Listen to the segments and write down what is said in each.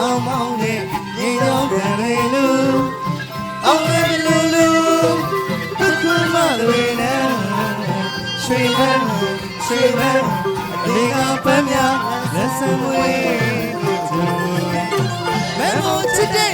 အောင်မောင်းနဲ့ညီတော်တယ်လေလူအောင်မေလူလူတခုမှလည်းနဲ့ရွှေမဲရွှေမဲအလေးကပန်းများလက်စံဝေးမဲမို့ချစ်တဲ့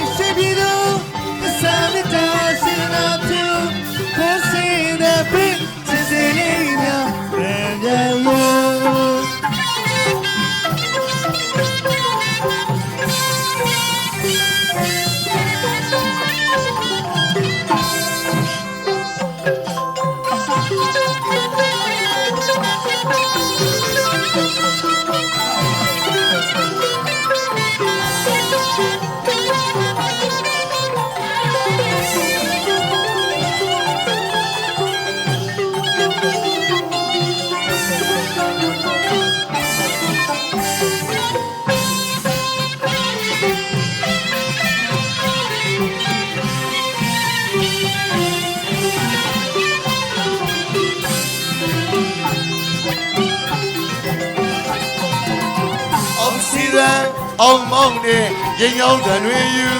အောင်မောင်းတဲ့ရင်ရောင်းတန်တွေယူ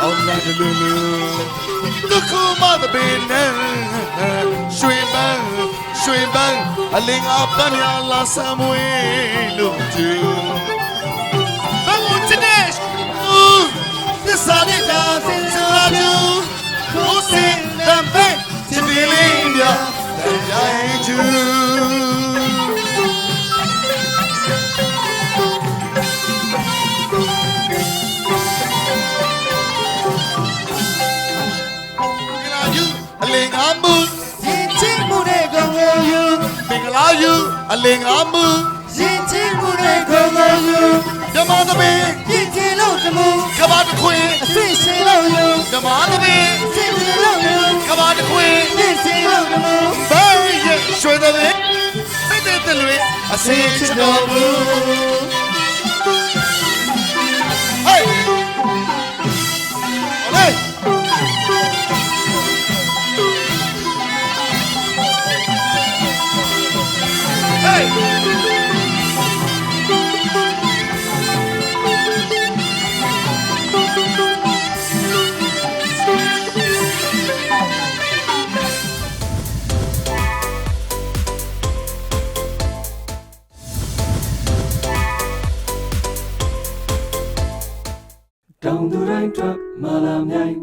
အောင်လာတယ်လူလူတခုမသပင်နဲ့ရွှေပန်းရွှေပန်းအလင်းအပန်းများလာဆမ်းမွေးလို့ကျူဘုံချတဲ့ဦးသစ္စာနဲ့သာစင် င်္ဂလာယူအလင်ငါမှုရင်ချင်းမှုတဲ့ကောင်းကိုယူဓမ္မသမီးရင်ချင်းလို့တမှုကဘာတခွင်အစ်စ်ရှင်လို့ယူဓမ္မသမီးစင်ရှင်လို့ယူကဘာတခွင်ရင်ချင်းလို့တမှုဘာရဲ့ရွှေသမီးစိတ်တဲ့တလွေအစင်ချတော်မူ တောင်သူတိုင်းထွက်မာလာမြိုင်